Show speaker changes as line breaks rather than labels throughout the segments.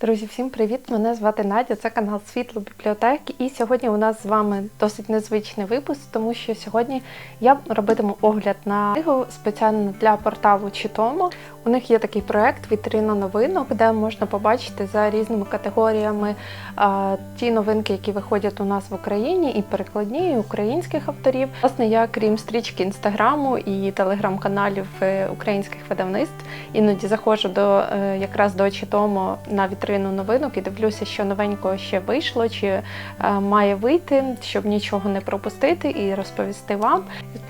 Друзі, всім привіт! Мене звати Надя, це канал Світло бібліотеки. І сьогодні у нас з вами досить незвичний випуск, тому що сьогодні я робитиму огляд на книгу спеціально для порталу Читомо. У них є такий проект Вітрина новинок, де можна побачити за різними категоріями а, ті новинки, які виходять у нас в Україні, і перекладні, і українських авторів. Власне, я крім стрічки інстаграму і телеграм-каналів е, українських видавництв, іноді заходжу до е, якраз до Читомо на вітрину новинок і дивлюся, що новенького ще вийшло, чи е, має вийти, щоб нічого не пропустити і розповісти вам.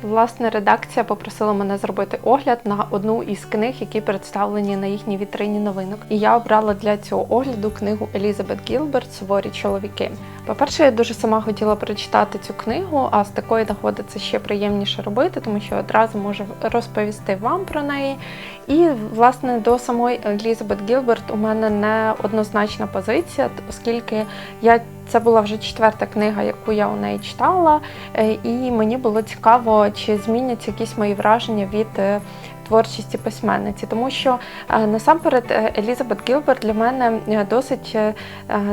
Власне, редакція попросила мене зробити огляд на одну із книг, які представлені на їхній вітрині новинок. І я обрала для цього огляду книгу Елізабет Гілберт Суворі чоловіки. По-перше, я дуже сама хотіла прочитати цю книгу, а з такої нагоди це ще приємніше робити, тому що одразу можу розповісти вам про неї. І, власне, до самої Елізабет Гілберт у мене не однозначна позиція, оскільки я це була вже четверта книга, яку я у неї читала, е, і мені було цікаво, чи зміняться якісь мої враження від творчості письменниці, тому що е, насамперед е, Елізабет Гілберт для мене е, досить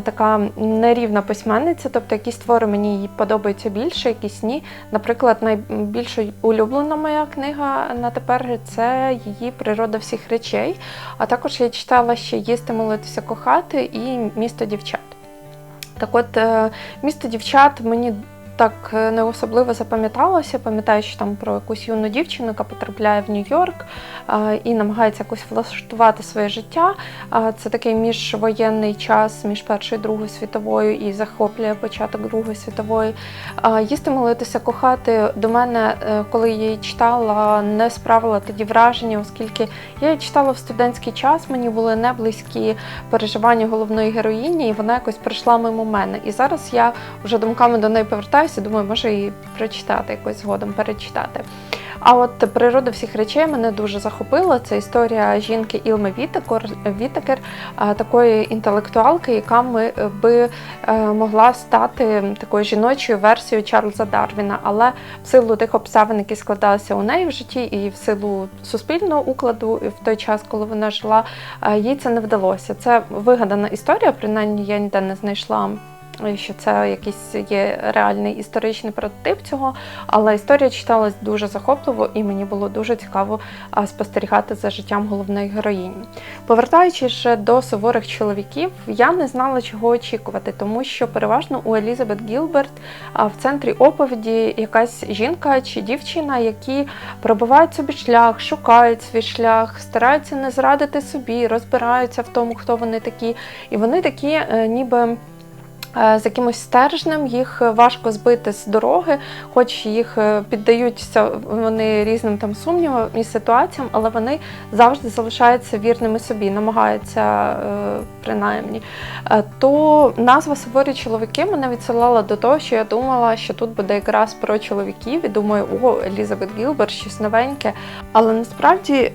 така нерівна письменниця, тобто якісь твори мені подобаються більше, якісь ні. Наприклад, найбільш улюблена моя книга на тепер це її природа всіх речей. А також я читала ще їсти, молитися, кохати і місто дівчат. Так от, місто дівчат мені так е, не особливо запам'яталося. Пам'ятаю, що там про якусь юну дівчину, яка потрапляє в Нью-Йорк і намагається якось влаштувати своє життя. Це такий міжвоєнний час між Першою і Другою світовою і захоплює початок Другої світової. Їсти, молитися, кохати до мене, е, коли я її читала, не справила тоді враження, оскільки я її читала в студентський час, мені були не близькі переживання головної героїні, і вона якось прийшла мимо мене. І зараз я вже думками до неї повертаюся, думаю, може її прочитати якось згодом перечитати. А от природа всіх речей мене дуже захопила. Це історія жінки Ілми Вітекер, такої інтелектуалки, яка ми би е, могла стати такою жіночою версією Чарльза Дарвіна. Але в силу тих обставин, які складалися у неї в житті, і в силу суспільного укладу в той час, коли вона жила, е, їй це не вдалося. Це вигадана історія, принаймні я ніде не знайшла. Що це якийсь є реальний історичний прототип цього, але історія читалась дуже захопливо, і мені було дуже цікаво спостерігати за життям головної героїні. Повертаючись же до суворих чоловіків, я не знала, чого очікувати, тому що переважно у Елізабет Гілберт в центрі оповіді якась жінка чи дівчина, які пробивають собі шлях, шукають свій шлях, стараються не зрадити собі, розбираються в тому, хто вони такі, і вони такі, е, ніби. Е, З якимось стержнем їх важко збити з дороги, хоч їх е, піддаються вони різним там сумнівам і ситуаціям, але вони завжди залишаються вірними собі, намагаються е, принаймні. То назва суворі чоловіки мене відсилала до того, що я думала, що тут буде якраз про чоловіків, і думаю, о, Елізабет Гілберт, щось новеньке. Але насправді,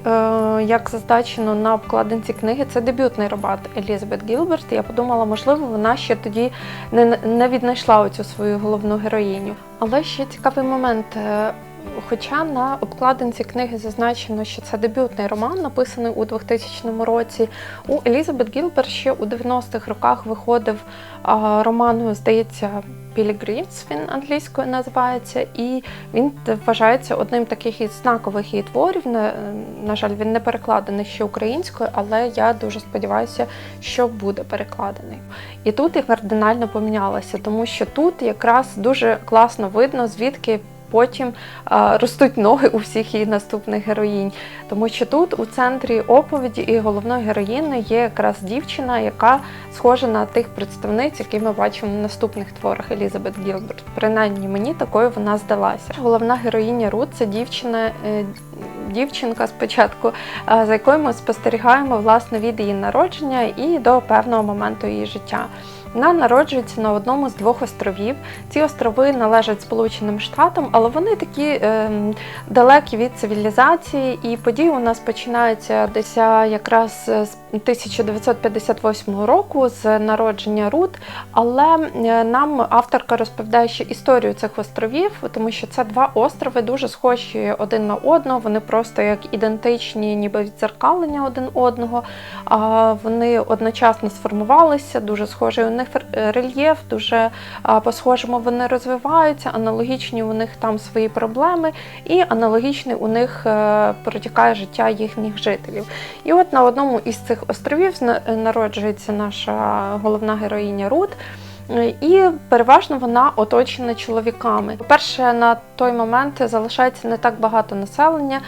як зазначено на обкладинці книги, це дебютний роман Елізабет Гілберт. Я подумала, можливо, вона ще тоді не, не віднайшла оцю свою головну героїню. Але ще цікавий момент. е, Хоча на обкладинці книги зазначено, що це дебютний роман, написаний у 2000 році. У Елізабет Гілбер ще у 90-х роках виходив роман, здається, Пілігримс він англійською називається, і він вважається одним таких із знакових її творів. На, на жаль, він не перекладений ще українською, але я дуже сподіваюся, що буде перекладений. І тут я кардинально помінялася, тому що тут якраз дуже класно видно, звідки потім ростуть ноги у всіх її наступних героїнь. Тому що тут у центрі оповіді і головної героїни є якраз дівчина, яка схожа на тих представниць, які ми бачимо в наступних творах Елізабет Гілберт. Принаймні мені такою вона здалася. Головна героїня Рут це дівчина. е, Дівчинка спочатку, е, за якою ми спостерігаємо власне від її народження і до певного моменту її життя. Вона народжується на одному з двох островів. Ці острови належать Сполученим Штатам, але вони такі ем, далекі від цивілізації, і події у нас починаються десь якраз з 1958 року з народження Рут. Але е, нам авторка розповідає ще історію цих островів, тому що це два острови дуже схожі один на одного. Вони просто як ідентичні, ніби відзеркалення один одного. Вони одночасно сформувалися, дуже схожий у р- рельєф, дуже по-схожому вони розвиваються, аналогічні у них там свої проблеми, і аналогічний у них е, протікає життя їхніх жителів. І от на одному із цих островів зна- народжується наша головна героїня Рут. І переважно вона оточена чоловіками. По-перше, на той момент залишається не так багато населення,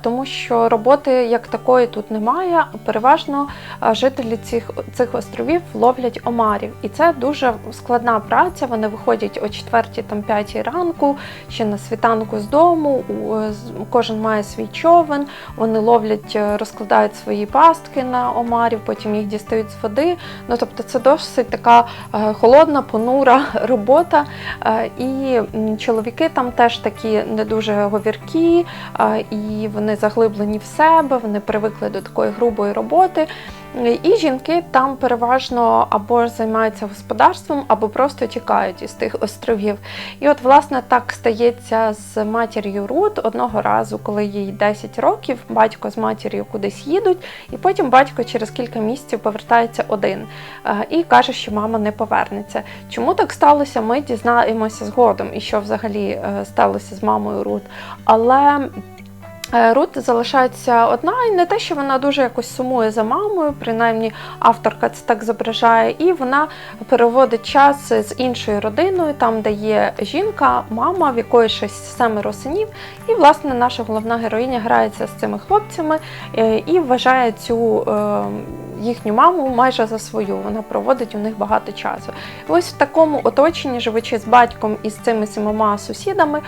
тому що роботи як такої тут немає. Переважно жителі цих, цих островів ловлять омарів. І це дуже складна праця. Вони виходять о 4 там 5 ранку, ще на світанку з дому. Кожен має свій човен. Вони ловлять, е, розкладають свої пастки на омарів, потім їх дістають з води. Ну тобто, це досить така холодна, понура робота. Е, І чоловіки там теж такі не дуже говіркі, е, і вони заглиблені в себе, вони привикли до такої грубої роботи. І жінки там переважно або займаються господарством, або просто тікають із тих островів. І от, власне, так стається з матір'ю Рут одного разу, коли їй 10 років, батько з матір'ю кудись їдуть, і потім батько через кілька місяців повертається один е, і каже, що мама не повернеться. Чому так сталося? Ми дізнаємося згодом, і що взагалі е, сталося з мамою Рут. Але Рут залишається одна, і не те, що вона дуже якось сумує за мамою, принаймні авторка це так зображає, і вона переводить час з іншою родиною, там де є жінка, мама, в якої щось семеро синів. І власне наша головна героїня грається з цими хлопцями е, і вважає цю е, їхню маму майже за свою. Вона проводить у них багато часу. І ось в такому оточенні, живучи з батьком і з цими сімома сусідами,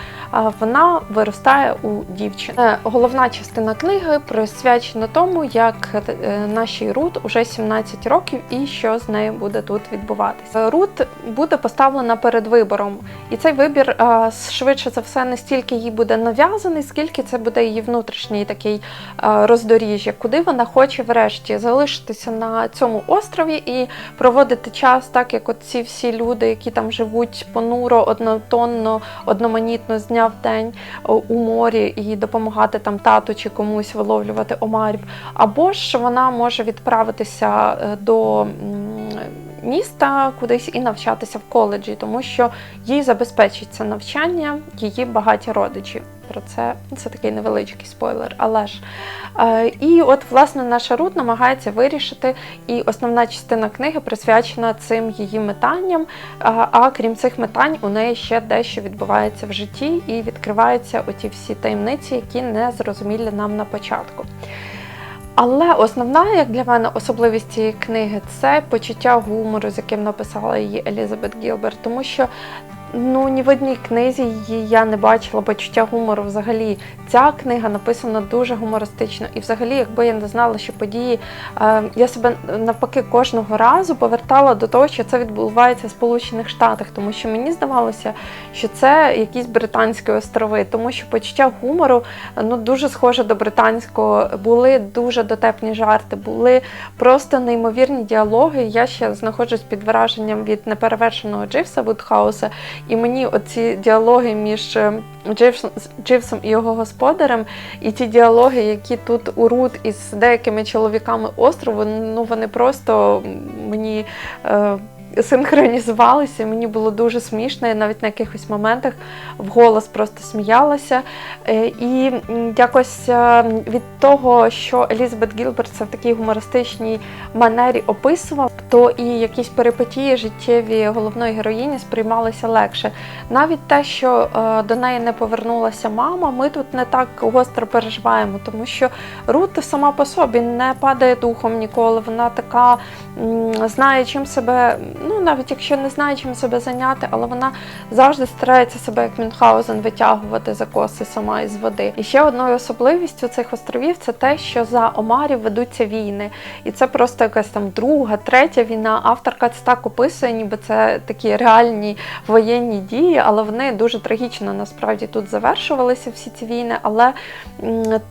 вона виростає у дівчини. Е, Головна частина книги присвячена тому, як е, нашій Рут уже 17 років і що з нею буде тут відбуватися. Рут буде поставлена перед вибором, і цей вибір швидше за все не стільки їй буде нав'язаний, скільки це буде її внутрішній такий роздоріжжя, куди вона хоче врешті залишитися на цьому острові і проводити час, так як ці всі люди, які там живуть понуро, однотонно, одноманітно з дня в день у морі і допомагати там тату чи комусь виловлювати омарів. Або ж вона може відправитися е, до міста кудись і навчатися в коледжі, тому що їй забезпечить це навчання її багаті родичі. Про це це такий невеличкий спойлер, але ж. І от, власне, наша Рут намагається вирішити, і основна частина книги присвячена цим її метанням. А крім цих метань, у неї ще дещо відбувається в житті і відкриваються оті всі таємниці, які не зрозумілі нам на початку. Але основна, як для мене, особливість цієї книги це почуття гумору, з яким написала її Елізабет Гілберт, тому що ну ні в одній книзі її я не бачила почуття гумору взагалі. Ця книга написана дуже гумористично. І взагалі, якби я не знала, що події, е, я себе навпаки кожного разу повертала до того, що це відбувається в Сполучених Штатах, тому що мені здавалося, що це якісь британські острови, тому що почуття гумору ну дуже схоже до британського. Були дуже дотепні жарти, були просто неймовірні діалоги. Я ще знаходжусь під враженням від неперевершеного Дживса Вудхауса, і мені оці діалоги між е, Дживсом, і його господарем, і ті діалоги, які тут у Рут із деякими чоловіками острову, ну вони просто мені. Е, Синхронізувалися, мені було дуже смішно, я навіть на якихось моментах вголос просто сміялася. Е, І якось е, від того, що Елізабет Гілберт це в такій гумористичній манері описував, то і якісь перипетії життєві головної героїні сприймалися легше. Навіть те, що е, до неї не повернулася мама, ми тут не так гостро переживаємо, тому що Рут сама по собі не падає духом ніколи. Вона така знає, чим себе ну навіть якщо не знає, чим себе зайняти, але вона завжди старається себе як Мюнхгаузен витягувати за коси сама із води. І ще одною особливістю цих островів це те, що за Омарів ведуться війни, і це просто якась там друга, третя війна. Авторка це так описує, ніби це такі реальні воєнні дії, але вони дуже трагічно насправді тут завершувалися всі ці війни. Але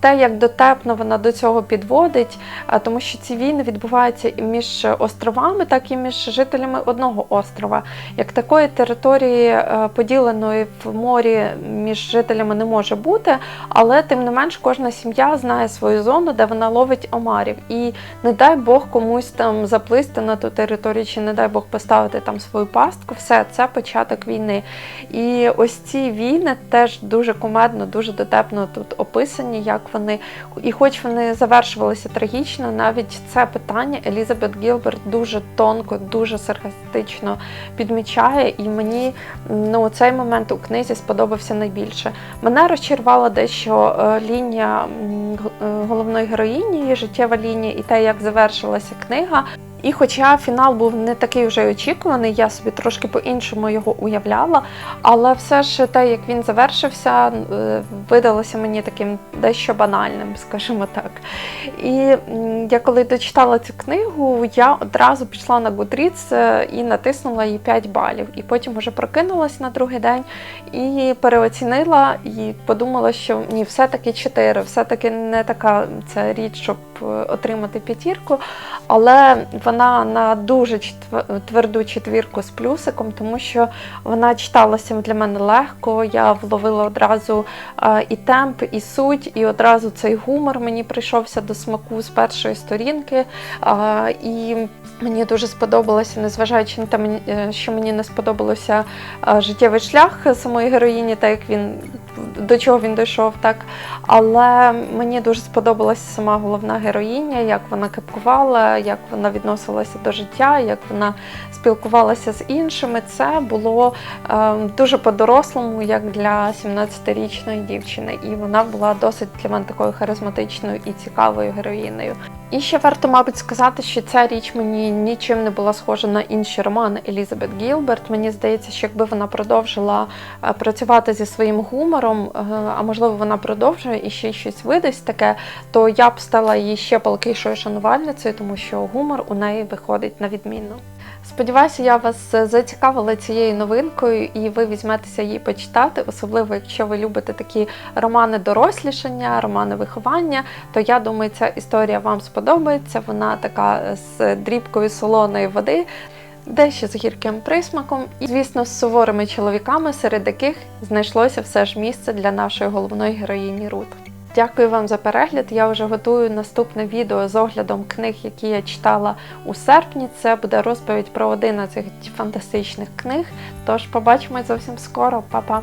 те, як дотепно вона до цього підводить, тому що ці війни відбуваються і між островами, так і між жителями одного острова. Як такої території е, поділеної в морі між жителями не може бути, але тим не менш кожна сім'я знає свою зону, де вона ловить омарів. І не дай Бог комусь там заплисти на ту територію, чи не дай Бог поставити там свою пастку. Все, це початок війни. І ось ці війни теж дуже кумедно, дуже дотепно тут описані, як вони, і хоч вони завершувалися трагічно, навіть це питання Елізабет Гілберт дуже тонко, дуже саркастично підмічає, і мені ну цей момент у книзі сподобався найбільше. Мене розчарувала дещо е, лінія е, головної героїні, життєва лінія і те, як завершилася книга. І хоча фінал був не такий вже очікуваний, я собі трошки по-іншому його уявляла, але все ж те, як він завершився, е, видалося мені таким дещо банальним, скажімо так. І я коли дочитала цю книгу, я одразу пішла на Goodreads е, і натиснула їй 5 балів. І потім вже прокинулась на другий день і переоцінила, і подумала, що ні, все-таки 4, все-таки не така це річ, щоб е, отримати п'ятірку. Але вона на дуже тверду четвірку з плюсиком, тому що вона читалася для мене легко. Я вловила одразу е, і темп, і суть, і одразу цей гумор мені прийшовся до смаку з першої сторінки. Е, І мені дуже сподобалося, незважаючи на те, е, що мені не сподобалося життєвий шлях самої героїні, так як він до чого він дійшов, так. Але мені дуже сподобалася сама головна героїня, як вона кепкувала, як вона відносилася до життя, як вона спілкувалася з іншими. Це було е, дуже по-дорослому, як для 17-річної дівчини. І вона була досить для мене такою харизматичною і цікавою героїнею. І ще варто, мабуть, сказати, що ця річ мені нічим не була схожа на інші романи Елізабет Гілберт. Мені здається, що якби вона продовжила е, працювати зі своїм гумором, е, а можливо, вона продовжує і ще щось видасть таке, то я б стала її ще палкішою шанувальницею, тому що гумор у неї виходить на відмінно. Сподіваюся, я вас е, зацікавила цією новинкою, і ви візьметеся її почитати, особливо якщо ви любите такі романи дорослішання, романи виховання, то я думаю, ця історія вам сподобається. Вона така е, з дрібкою солоної води. Дещо з гірким присмаком, і, звісно, з суворими чоловіками, серед яких знайшлося все ж місце для нашої головної героїні Рут. Дякую вам за перегляд. Я вже готую наступне відео з оглядом книг, які я читала у серпні. Це буде розповідь про 11 фантастичних книг. Тож побачимось зовсім скоро. Па-па!